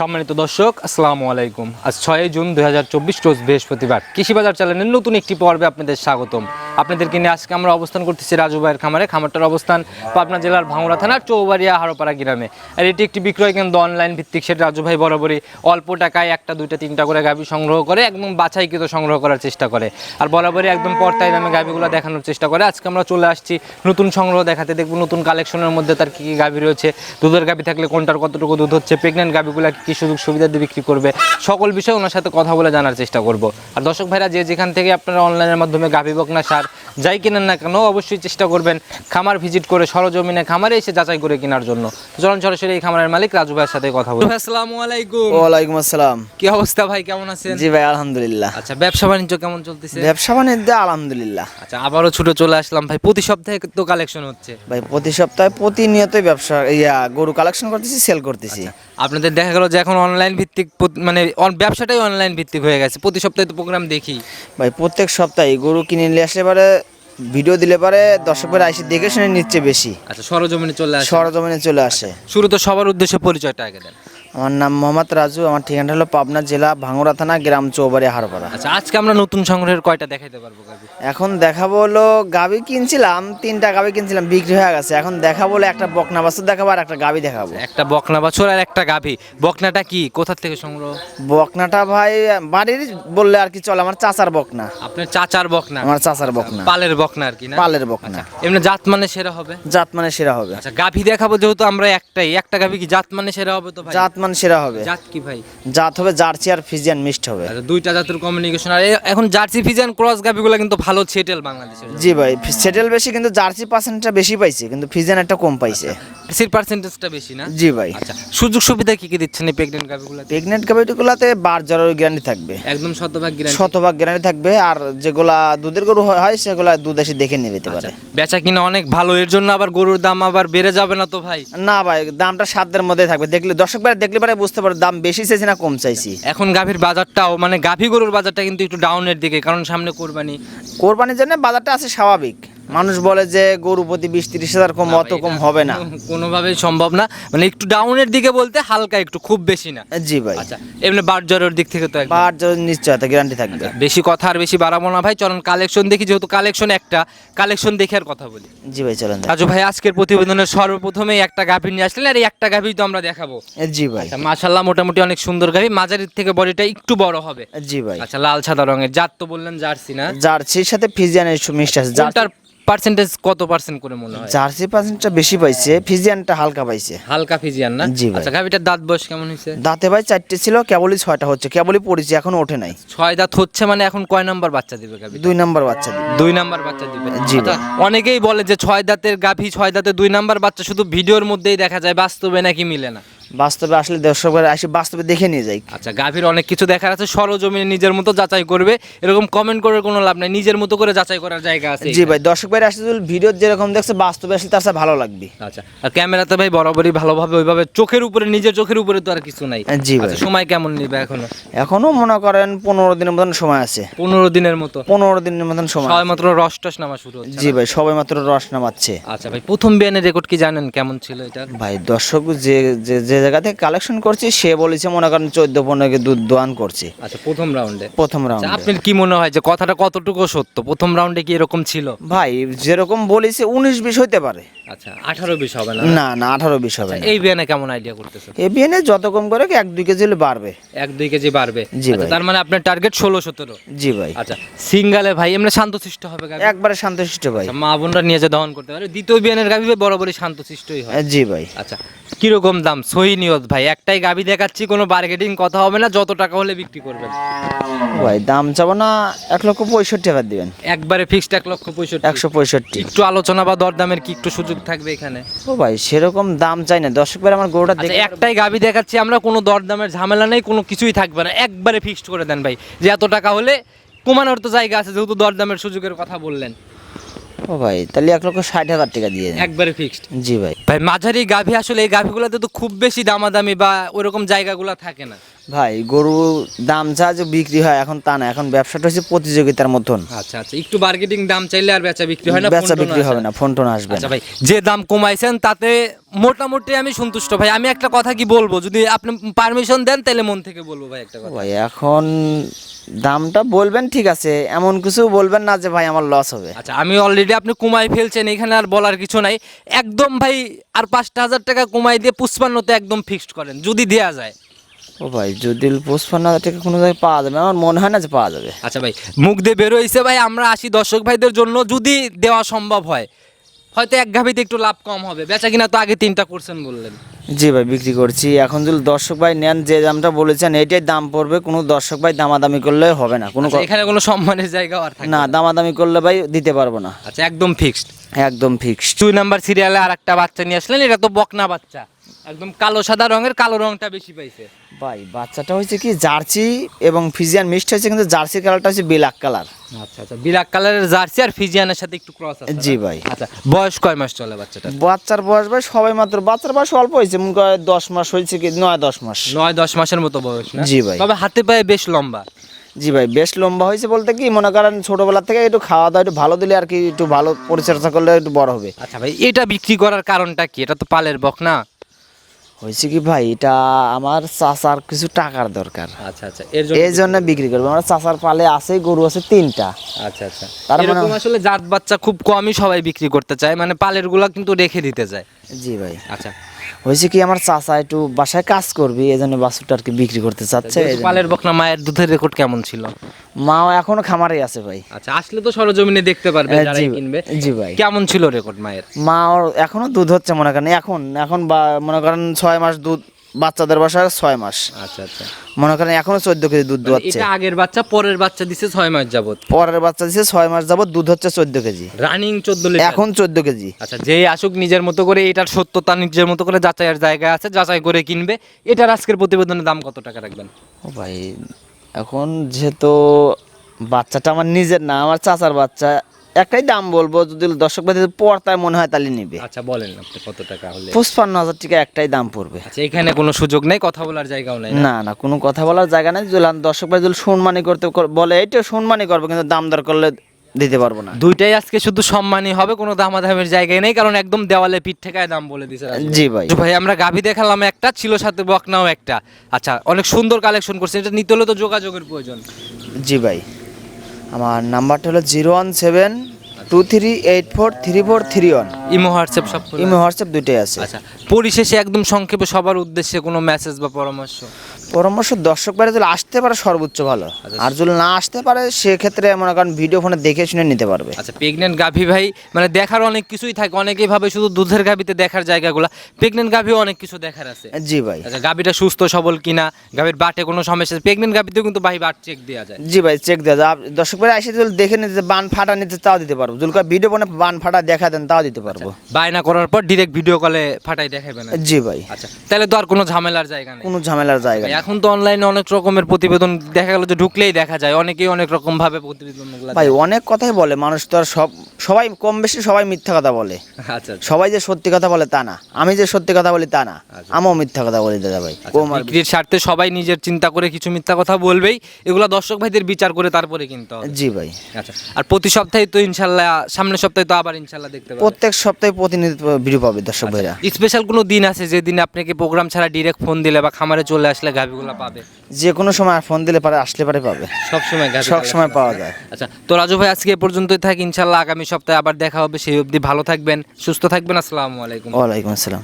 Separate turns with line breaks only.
সম্মানিত দর্শক, আসসালামু আলাইকুম। আজ ছয় জুন দু হাজার চব্বিশ, রোজ বৃহস্পতিবার। কৃষি বাজার চ্যানেলের নতুন একটি পর্বে আপনাদের স্বাগতম। আপনাদেরকে নিয়ে আজকে আমরা অবস্থান করতেছি রাজু ভাইয়ের খামারে। খামারটার অবস্থান পাবনা জেলার ভাঙড়া থানার চৌবাড়িয়া হারোপাড়া গ্রামে। আর এটি একটি বিক্রয় কেন্দ্র অনলাইন ভিত্তিক। সেটা রাজু ভাই বরাবরই অল্প টাকায় একটা, দুইটা, তিনটা করে গাভি সংগ্রহ করে, একদম বাছাইকৃত সংগ্রহ করার চেষ্টা করে। আর বরাবরই একদম পর্তায় নামে গাভিগুলো দেখানোর চেষ্টা করে। আজকে আমরা চলে আসছি নতুন সংগ্রহ দেখাতে। দেখব নতুন কালেকশনের মধ্যে তার কী কী গাভি রয়েছে, দুধের গাভি থাকলে কোনটার কতটুকু দুধ হচ্ছে প্রেগনেন্ট গাভিগুলো সুযোগ সুবিধা দিয়ে বিক্রি করবে, সকল বিষয়ে ওনার সাথে কথা বলে জানার চেষ্টা করব। আর দর্শক ভাইরা, যে যেখান থেকে আপনারা অনলাইনের মাধ্যমে গাভি বকনা সার যাই কিনেন না কেন অবশ্যই চেষ্টা করবেন খামার ভিজিট করে সরজমিনে খামারে এসে যাচাই করে কেনার জন্য। চলুন সরাসরি এই খামারের মালিক রাজু ভাইয়ের সাথে কথা বলব আসসালামু আলাইকুম।
ওয়ালাইকুম আসসালাম।
কি অবস্থা ভাই কেমন আছেন?
জি ভাই আলহামদুলিল্লাহ।
আচ্ছা ব্যবসা বাণিজ্য কেমন চলতেছে?
ব্যবসা বাণিজ্য আলহামদুলিল্লাহ।
আচ্ছা আবারও ছুটে চলে আসলাম ভাই প্রতি সপ্তাহে তো কালেকশন হচ্ছে।
ভাই প্রতি সপ্তাহে প্রতিনিয়তই ব্যবসা ইয়া গরু কালেকশন করতেছি সেল করতেছি।
আপনাদের দেখা গেল যে এখন অনলাইন ভিত্তিক মানে অন- ব্যবসাটাই অনলাইন ভিত্তিক হয়ে গেছে। প্রতি সপ্তাহে তো প্রোগ্রাম দেখি।
ভাই প্রত্যেক সপ্তাহে গরু কিনে নিয়ে আসলে পারে ভিডিও দিলে পরে দর্শকের এসে দেখে শুনে নিচ্ছে বেশি।
আচ্ছা সরজমিনে চলে আসে।
সরজমিনে চলে আসে।
শুরু তো সবার উদ্দেশ্যে পরিচয়টা আগে দেন।
আমার নাম মোহাম্মদ রাজু আমার ঠিকানা হলো পাবনা জেলা ভাঙ্গুড়া থানা গ্রাম চৌবাড়ি হারপাড়া।
আচ্ছা আজকে আমরা নতুন সংগ্রহের কয়টা দেখাইতে পারব গাবি?
এখন দেখাবো হলো গাবি কিনছিলাম তিনটা গাবি কিনছিলাম বিক্রি হয়ে গেছে। এখন দেখাবো হলো একটা বকনা বাছুর দেখাবো আর একটা গাবি দেখাবো।
একটা বকনা বাছুর আর একটা গাভী বকনাটা কি? কোথা থেকে সংগ্রহ?
বকনাটা ভাই বাড়ির বললে আর কি চল আমার চাচার বকনা।
আপনার চাচার বকনা?
আমার চাচার বকনা।
পালের বকনা আর কি না?
পালের বকনা।
এমনি জাত মানে সেরা হবে?
জাত মানে সেরা হবে।
আচ্ছা গাভী দেখাবো যেহেতু আমরা একটাই। একটা গাভী কি জাত মানে সেরা হবে তো ভাই?
জাত মানে সেরা হবে।
জাত কি ভাই?
জাত হবে জার্সি আর ফিজিয়ান মিক্সড হবে।
আচ্ছা দুইটা জাতের কমিউনিকেশন আর এখন জার্সি ফিজিয়ান ক্রস গাভীগুলো কিন্তু ভালো ছেটেল বাংলাদেশের
জি ভাই সেটেল বেশি কিন্তু জার্সি পার্সেন্টটা বেশি পাইছে কিন্তু ফিজিয়ান একটা কম পাইছে।
সিট পার্সেন্টেজটা বেশি না?
জি ভাই।
আচ্ছা সুযোগ সুবিধা কি কি দিচ্ছেন এই প্রেগনেন্ট গাভীগুলো
প্রেগনেন্ট গাভিগুলোতে বার জ্বরের গ্যারান্টি থাকবে।
একদম শতভাগ গ্যারান্টি
শতভাগ গ্যারান্টি থাকবে আর যেগুলা দুধের গরু হয় হয় সেগুলা দুধ এসে দেখে নিয়ে যেতে পারে।
বেচা কিনা অনেক ভালো এর জন্য আবার গরুর দাম আবার বেড়ে যাবে না তো ভাই?
না ভাই দামটা সাধ্যের মধ্যে থাকবে। দেখলে দর্শক ভাই দেখলে পরে বুঝতে পারো দাম বেশি চাইছি না কম চাইছি।
এখন গাভীর বাজারটাও মানে গাভী গরুর বাজারটা কিন্তু একটু ডাউনের দিকে কারণ সামনে কোরবানি।
কোরবানির জন্য বাজারটা আছে স্বাভাবিক। মানুষ বলে যে গরু প্রতি বিশ তিরিশ হাজার কম অত কম হবে না।
কোনোভাবেই সম্ভব না। মানে একটু ডাউনের দিকে বলতে হালকা একটু খুব বেশি না।
জি ভাই।
আচ্ছা এমনি জ্বরের দিক থেকে তো
বার নিশ্চয়তা গ্যারান্টি থাকবে।
বেশি কথা আর বেশি বাড়াবো না ভাই। চলুন কালেকশন দেখি যেহেতু কালেকশন একটা কালেকশন দেখে আর কথা বলি।
জি ভাই চলেন
রাজু ভাই আজকের প্রতিবেদনের সর্বপ্রথমেই একটা গাভী নিয়ে আসলেন আর এই একটা গাভী তো আমরা দেখাবো।
জি ভাই।
আচ্ছা মাশাল্লাহ মোটামুটি অনেক সুন্দর গাভী। মাঝারির থেকে বডিটা একটু বড় হবে।
জি ভাই।
আচ্ছা লাল সাদা রঙের। জাত তো বললেন জার্সি না?
জার্সির সাথে ফিজিয়ানের মিক্সড আছে। জার্সি
কোনটার পার্সেন্টেজ কত পার্সেন্ট করে মনে হয়?
জার্সি পার্সেন্টটা বেশি পাইছে ফিজিয়ানটা হালকা পাইছে।
হালকা ফিজিয়ান না?
জি
আচ্ছা গাভীটার দাঁত বয়স কেমন হয়েছে?
দাঁতে ভাই চারটে ছিল কেবলই ছয়টা হচ্ছে কেবলই পড়েছে এখনও ওঠে নাই।
ছয় দাঁত হচ্ছে মানে এখন কয় নাম্বার বাচ্চা দিবে গাভী
দুই নাম্বার বাচ্চা দিবে।
দুই নাম্বার বাচ্চা দিবে।
জি
আচ্ছা, অনেকেই বলে যে ছয় দাঁতের গাভী ছয় দাঁতের দুই নাম্বার বাচ্চা শুধু ভিডিওর মধ্যেই দেখা যায় বাস্তবে নাকি মিলে না?
বাস্তবে আসলে দর্শক ভাই আসে বাস্তবে দেখে নিয়ে যাই
আচ্ছা গাভীর অনেক কিছু দেখার আছে সরজমিনে নিজের মতো যাচাই করবে। এরকম কমেন্ট করার কোনো লাভ নাই নিজের মতো করে যাচাই করার জায়গা আছে
জি ভাই দর্শক ভাই আসলে ভিডিও যেরকম দেখছে বাস্তবে আসলে তার ভালো লাগবে।
আচ্ছা আর ক্যামেরাতে ভাই বরাবরই ভালোভাবে ওইভাবে চোখের উপরে নিজের চোখের উপরে তো আর কিছু নাই।
জি ভাই।
আচ্ছা, সময় কেমন নিবে এখনও?
এখনও মনে করেন পনেরো দিনের মতন সময় আছে।
পনেরো দিনের মতো?
পনেরো দিনের মতন সময়
সবাই মাত্র রস টস নামা শুরু হচ্ছে
জি ভাই সবাই মাত্র রস নামাচ্ছে।
আচ্ছা ভাই প্রথম বিয়ানের রেকর্ড কি জানেন? কেমন ছিল এটা?
ভাই দর্শক যে যে জায়গা থেকে কালেকশন করছি সে বলেছে মনে করেন চোদ্দ পনেরো দুধ দোয়ান করছে।
আচ্ছা প্রথম রাউন্ডে
প্রথম রাউন্ড
আপনার কি মনে হয় যে কথাটা কতটুকু সত্য? প্রথম রাউন্ডে কি এরকম ছিল?
ভাই যেরকম বলেছে উনিশ বিশ হইতে পারে।
আচ্ছা আঠারো বিশ হবে না?
না না আঠারো বিশ হবে না।
এই বিয়ানে কেমন আইডিয়া করতেছে
এ বিএনে যত কম করে এক দুই কেজি বাড়বে।
এক দুই কেজি বাড়বে।
জি
আচ্ছা,
ভাই।
তার মানে আপনার টার্গেট ষোলো সতেরো?
জি ভাই।
আচ্ছা সিঙ্গালে ভাই এমনি শান্তশিষ্ট হবে
একবারে শান্তশিষ্ট ভাই।
আচ্ছা, মা বোনরা নিয়ে যে দহন করতে পারে দ্বিতীয় বিয়ানের গাভী বরাবরই শান্তশিষ্টই হয়।
জি ভাই।
আচ্ছা কীরকম দাম? সহি নিয়ত ভাই একটাই গাভী দেখাচ্ছি কোনো বার্গেটিং কথা হবে না যত টাকা হলে বিক্রি করবেন।
ভাই দাম চাবো না এক লক্ষ পঁয়ষট্টি দিবেন।
একবারে ফিক্সড এক লক্ষ পঁয়ষট্টি।
একশো পঁয়ষট্টি।
একটু আলোচনা বা দরদামের কি একটু সুযোগ থাকবে এখানে?
ও ভাই সেরকম দাম চাই না। দর্শক ভাই আমার গরুটা
আচ্ছা
দেখে
একটাই গাভী দেখাচ্ছি আমরা কোনো দরদামের ঝামেলা নেই কোনো কিছুই থাকবে না। একবারে ফিক্সড করে দেন ভাই যে এত টাকা হলে কমানোর তো জায়গা আছে যেহেতু দরদামের সুযোগের কথা বললেন।
ও ভাই তাহলে এক লক্ষ ষাট হাজার টাকা দিয়ে
একবারে ফিক্সড
জি ভাই।
ভাই মাঝারি গাভী আসলে এই গাভীগুলোতে তো খুব বেশি দামাদামি বা ওরকম জায়গাগুলো থাকে না।
ভাই গরু দাম যা যে বিক্রি হয় এখন তা না এখন ব্যবসাটা হচ্ছে প্রতিযোগিতার মতন।
আচ্ছা আচ্ছা একটু মার্কেটিং দাম চাইলে আর বেচা বিক্রি হয় না
বেচা বিক্রি হবে না ফোন টোন আসবে
আচ্ছা ভাই যে দাম কমাইছেন তাতে মোটামুটি আমি সন্তুষ্ট। ভাই আমি একটা কথা কি বলব যদি আপনি পারমিশন দেন তাহলে মন থেকে বলব ভাই একটা কথা।
ভাই এখন দামটা বলবেন ঠিক আছে এমন কিছু বলবেন না যে ভাই আমার লস হবে।
আচ্ছা আমি অলরেডি আপনি কমাই ফেলছেন এখানে আর বলার কিছু নাই। একদম ভাই আর পাঁচটা হাজার টাকা কমাই দিয়ে পুষ্পান্নতে একদম ফিক্সড করেন যদি দেয়া যায়।
ও ভাই যদি টাকা কোনো জায়গায় পাওয়া যাবে আমার মনে হয় না যে পাওয়া যাবে।
আচ্ছা ভাই মুখ দিয়ে বেরোইছে ভাই আমরা আসি দর্শক ভাইদের জন্য যদি দেওয়া সম্ভব হয়। হয়তো এক গাভিতে একটু লাভ কম হবে। বেচা কিনা তো আগে তিনটা করছেন বললেন।
জি ভাই বিক্রি করছি। এখন যদি দর্শক ভাই নেন যে দামটা বলেছেন এটাই দাম পড়বে কোনো দর্শক ভাই দামাদামি করলে হবে না। কোনো
আচ্ছা, এখানে কোনো সম্মানের জায়গা আর থাকে
না দামাদামি করলে ভাই দিতে পারব না।
আচ্ছা একদম ফিক্সড
একদম ফিক্সড
দুই নাম্বার সিরিয়ালে আর একটা বাচ্চা নিয়ে আসলেন এটা তো বকনা বাচ্চা। একদম কালো সাদা রঙের কালো রংটা বেশি পাইছে।
ভাই বাচ্চাটা হচ্ছে কি জার্সি এবং ফিজিয়ান মিক্সড হয়েছে কিন্তু জার্সি কালারটা হচ্ছে ব্ল্যাক কালার।
আচ্ছা আচ্ছা ব্ল্যাক কালারের জার্সি আর ফিজিয়ানের সাথে একটু ক্রস আছে
জি ভাই।
আচ্ছা বয়স কয় মাস চলে বাচ্চাটা
বাচ্চার বয়স ভাই সবাই মাত্র বাচ্চার বয়স অল্প হয়েছে মনে করে দশ মাস হয়েছে কি নয় দশ মাস।
নয় দশ মাসের মতো বয়স না?
জি ভাই।
তবে হাতে পায়ে বেশ লম্বা।
জি ভাই বেশ লম্বা হয়েছে বলতে কি মনে করেন ছোটবেলা থেকে একটু খাওয়া দাওয়া একটু ভালো দিলে আর কি একটু ভালো পরিচর্যা করলে একটু বড় হবে।
আচ্ছা ভাই এটা বিক্রি করার কারণটা কি? এটা তো পালের বক না?
হয়েছে কি ভাই এটা আমার চাচার কিছু টাকার দরকার।
আচ্ছা আচ্ছা এর
এই জন্য বিক্রি করব। আমার চাচার পালে আছে গরু আছে তিনটা।
আচ্ছা আচ্ছা।
তার মানে-
আসলে জাত বাচ্চা খুব কমই সবাই বিক্রি করতে চায় মানে পালেরগুলা কিন্তু রেখে দিতে চায়
জি ভাই।
আচ্ছা
হয়েছে কি আমার চাচা একটু বাসায় কাজ করবি এই জন্য বাছুরটা আর কি বিক্রি করতে চাচ্ছে।
পালের বকনা মায়ের দুধের রেকর্ড কেমন ছিল?
মাও এখনও খামারে আছে ভাই।
আচ্ছা আসলে তো সরজমিনে দেখতে পারবে যারা
জি-
কিনবে।
জি ভাই।
কেমন ছিল রেকর্ড মায়ের?
মা এখনও দুধ হচ্ছে মনে করেন এখন এখন বা- মনে করেন ছয় মাস দুধ বাচ্চাদের বাসায় ছয় মাস।
আচ্ছা আচ্ছা।
মনে করেন এখনও চোদ্দ কেজি দুধ
মানে
দোয়াচ্ছে
এটা আগের বাচ্চা পরের বাচ্চা দিছে ছয় মাস যাবত
পরের বাচ্চা দিচ্ছে ছয় মাস যাবত দুধ হচ্ছে চোদ্দ কেজি।
রানিং চোদ্দ লিটার?
এখন চোদ্দ কেজি।
আচ্ছা যেই আসুক নিজের মতো করে এটার সত্যতা নিজের মতো করে যাচাইয়ের জায়গা আছে যাচাই করে কিনবে। এটার আজকের প্রতিবেদনের দাম কত টাকা রাখবেন?
ও ভাই এখন যেহেতু বাচ্চাটা আমার নিজের না আমার চাচার বাচ্চা একটাই দাম বলব যদি দর্শক ভাই যদি পড়তায় মনে হয় তাহলে নিবে।
আচ্ছা বলেন আপনি কত টাকা হলে।
পঁচপান্ন হাজার টাকা একটাই দাম পড়বে।
আচ্ছা এখানে কোনো সুযোগ নেই কথা বলার জায়গাও নাই না?
না কোনো কথা বলার জায়গা নেই। যদি দর্শক ভাই যদি সম্মানী করতে কর- বলে এইটা সম্মানী করবে কিন্তু দাম দর করলে দিতে পারব না।
দুইটাই আজকে শুধু সম্মানই হবে কোনো দামাদামের জায়গায় নেই কারণ একদম দেওয়ালে পিঠ ঠেকায় দাম বলে দিছে।
জি ভাই।
ভাই আমরা গাভী দেখালাম একটা ছিল সাথে বকনাও একটা। আচ্ছা অনেক সুন্দর কালেকশন করছে এটা নিতে হলে তো যোগাযোগের প্রয়োজন।
জি ভাই। আমার নাম্বারটা হলো zero one seven two three eight four three four three one.
Imo WhatsApp সব
ইমো হোয়াটসঅ্যাপ দুইটাই আছে।
আচ্ছা পরিশেষে একদম সংক্ষেপে সবার উদ্দেশ্যে কোনো মেসেজ বা পরামর্শ?
পরামর্শ দর্শক বাইরে যদি আসতে পারে সর্বোচ্চ ভালো। আর যদি না আসতে পারে সেক্ষেত্রে মনে করেন ভিডিও ফোনে দেখে শুনে নিতে পারবে।
আচ্ছা প্রেগনেন্ট গাভী ভাই মানে দেখার অনেক কিছুই থাকে। অনেকেই ভাবে শুধু দুধের গাভীতে দেখার জায়গাগুলো। প্রেগনেন্ট গাভীও অনেক কিছু দেখার আছে।
জি ভাই।
আচ্ছা গাভীটা সুস্থ সবল কিনা গাভীর বাটে কোনো সমস্যা প্রেগনেন্ট গাভীতেও কিন্তু ভাই বাট চেক দেওয়া যায়।
জি ভাই চেক দেওয়া যায়। দর্শক বাইরে এসে যদি দেখে নিতে বান ফাটা নিতে তাও দিতে পারব। যদি ভিডিও ফোনে বান ফাটা দেখা দেন তাও দিতে পারব।
বায়না করার পর ডিরেক্ট ভিডিও কলে ফাটাই দেখাবেন
জি ভাই।
আচ্ছা তাহলে তো আর কোনো ঝামেলার জায়গা নেই।
কোনো ঝামেলার জায়গা নেই।
এখন তো অনলাইনে অনেক রকমের প্রতিবেদন দেখা গেল যে ঢুকলেই দেখা যায়। অনেকেই অনেক রকম ভাবে প্রতিবেদন
ভাই অনেক কথাই বলে মানুষ তো আর সব সবাই কম বেশি সবাই মিথ্যা কথা বলে।
আচ্ছা আচ্ছা।
সবাই যে সত্যি কথা বলে তা না। আমি যে সত্যি কথা বলি তা না।
আচ্ছা।
আমিও মিথ্যা কথা বলি দাদা ভাই।
আচ্ছা, বিক্রির স্বার্থে সবাই নিজের চিন্তা করে কিছু মিথ্যা কথা বলবেই। এগুলো দর্শক ভাইদের বিচার করে তারপরে কিনতে হবে।
জি ভাই।
আচ্ছা আর প্রতি সপ্তাহে তো ইনশাল্লাহ সামনের সপ্তাহে তো আবার ইনশাল্লাহ দেখতে পাবো
প্রত্যেক সপ্তাহে প্রতিনিধিত্ব ভিডিও পাবে দর্শক
আচ্ছা।
ভাইরা।
স্পেশাল কোনো দিন আছে যেদিন আপনাকে প্রোগ্রাম ছাড়া ডিরেক্ট ফোন দিলে বা খামারে চলে আসলে গাভিগুলো পাবে?
যে কোনো সময় ফোন দিলে পারে আসলে পারে পাবে।
সব সময়
সব সময় পাওয়া যায়।
আচ্ছা তো রাজু ভাই আজকে এ পর্যন্তই থাক। ইনশাল্লাহ আগামী সপ্তাহে আবার দেখা হবে সেই অবধি ভালো থাকবেন সুস্থ থাকবেন। আসসালামু আলাইকুম।
ওয়ালাইকুম আসসালাম।